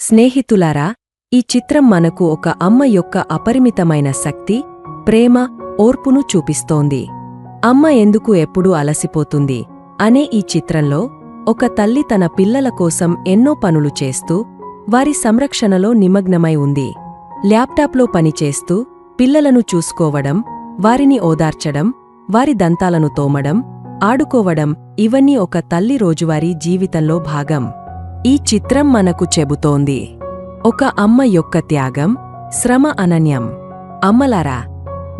స్నేహితులారా ఈ చిత్రం మనకు ఒక అమ్మ యొక్క అపరిమితమైన శక్తి ప్రేమ ఓర్పును చూపిస్తోంది. అమ్మ ఎందుకు ఎప్పుడూ అలసిపోతుంది అనే ఈ చిత్రంలో ఒక తల్లి తన పిల్లల కోసం ఎన్నో పనులు చేస్తూ వారి సంరక్షణలో నిమగ్నమై ఉంది. ల్యాప్టాప్లో పనిచేస్తూ పిల్లలను చూసుకోవడం వారిని ఓదార్చడం వారి దంతాలను తోమడం ఆడుకోవడం ఇవన్నీ ఒక తల్లి రోజువారీ జీవితంలో భాగం. ఈ చిత్రం మనకు చెబుతోంది. ఒక అమ్మ యొక్క త్యాగం శ్రమ అనన్యం. అమ్మలారా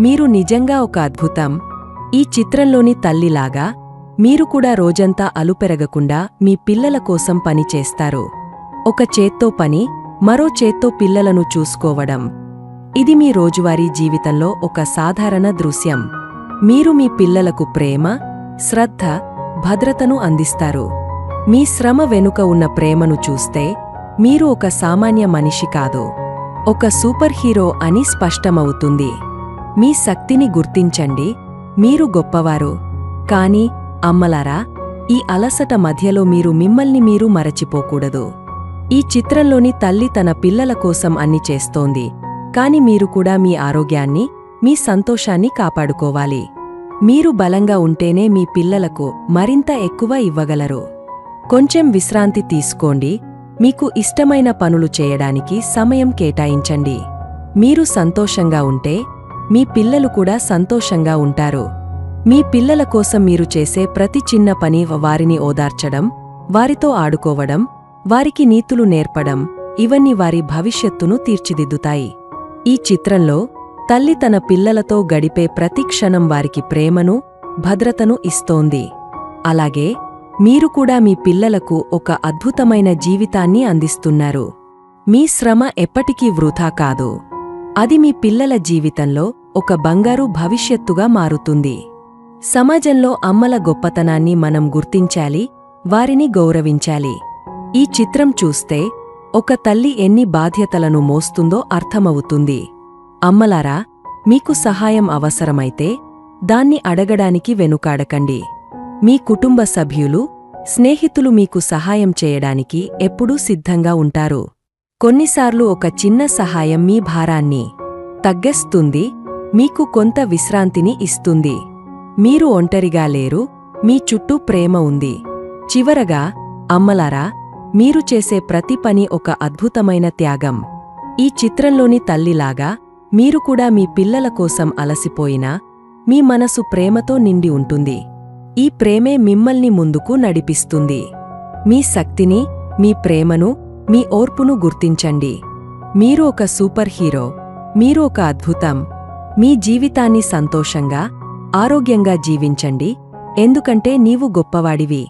మీరు నిజంగా ఒక అద్భుతం. ఈ చిత్రంలోని తల్లిలాగా మీరు కూడా రోజంతా అలుపెరగకుండా మీ పిల్లల కోసం పనిచేస్తారు ఒక చేత్తో పని మరో చేత్తో పిల్లలను చూసుకోవడం. ఇది మీ రోజువారీ జీవితంలో ఒక సాధారణ దృశ్యం. మీరు మీ పిల్లలకు ప్రేమ శ్రద్ధ భద్రతను అందిస్తారు. మీ శ్రమ వెనుక ఉన్న ప్రేమను చూస్తే మీరు ఒక సామాన్య మనిషి కాదు. ఒక సూపర్ హీరో అని స్పష్టమవుతుంది. మీ శక్తిని గుర్తించండి. మీరు గొప్పవారు. కాని అమ్మలారా ఈ అలసట మధ్యలో మీరు మిమ్మల్ని మీరు మరచిపోకూడదు. ఈ చిత్రంలోని తల్లి తన పిల్లల కోసం అన్ని చేస్తోంది. కాని మీరు కూడా మీ ఆరోగ్యాన్ని మీ సంతోషాన్ని కాపాడుకోవాలి. మీరు బలంగా ఉంటేనే మీ పిల్లలకు మరింత ఎక్కువ ఇవ్వగలరు. కొంచెం విశ్రాంతి తీసుకోండి. మీకు ఇష్టమైన పనులు చేయడానికి సమయం కేటాయించండి. మీరు సంతోషంగా ఉంటే మీ పిల్లలు కూడా సంతోషంగా ఉంటారు. మీ పిల్లల కోసం మీరు చేసే ప్రతి చిన్న పని వారిని ఓదార్చడం వారితో ఆడుకోవడం వారికి నీతులు నేర్పడం ఇవన్నీ వారి భవిష్యత్తును తీర్చిదిద్దుతాయి. ఈ చిత్రంలో తల్లి తన పిల్లలతో గడిపే ప్రతి క్షణం వారికి ప్రేమను భద్రతను ఇస్తోంది. అలాగే మీరు కూడా మీ పిల్లలకు ఒక అద్భుతమైన జీవితాన్ని అందిస్తున్నారు. మీ శ్రమ ఎప్పటికీ వృథా కాదు. అది మీ పిల్లల జీవితంలో ఒక బంగారు భవిష్యత్తుగా మారుతుంది. సమాజంలో అమ్మల గొప్పతనాన్ని మనం గుర్తించాలి వారిని గౌరవించాలి. ఈ చిత్రం చూస్తే ఒక తల్లి ఎన్ని బాధ్యతలను మోస్తుందో అర్థమవుతుంది. అమ్మలారా మీకు సహాయం అవసరమైతే దాన్ని అడగడానికి వెనుకాడకండి. మీ కుటుంబ సభ్యులు స్నేహితులు మీకు సహాయం చేయడానికి ఎప్పుడూ సిద్ధంగా ఉంటారు. కొన్నిసార్లు ఒక చిన్న సహాయం మీ భారాన్ని తగ్గస్తుంది మీకు కొంత విశ్రాంతిని ఇస్తుంది. మీరు ఒంటరిగా లేరు మీ చుట్టూ ప్రేమ ఉంది. చివరగా అమ్మలారా మీరు చేసే ప్రతి పని ఒక అద్భుతమైన త్యాగం. ఈ చిత్రంలోని తల్లిలాగా మీరు కూడా మీ పిల్లల కోసం అలసిపోయినా మీ మనసు ప్రేమతో నిండి ఉంటుంది. ఈ ప్రేమే మిమ్మల్ని ముందుకు నడిపిస్తుంది. మీ శక్తిని మీ ప్రేమను మీ ఓర్పును గుర్తించండి. మీరు ఒక సూపర్ హీరో మీరు ఒక అద్భుతం. మీ జీవితాన్ని సంతోషంగా ఆరోగ్యంగా జీవించండి. ఎందుకంటే నీవు గొప్పవాడివి.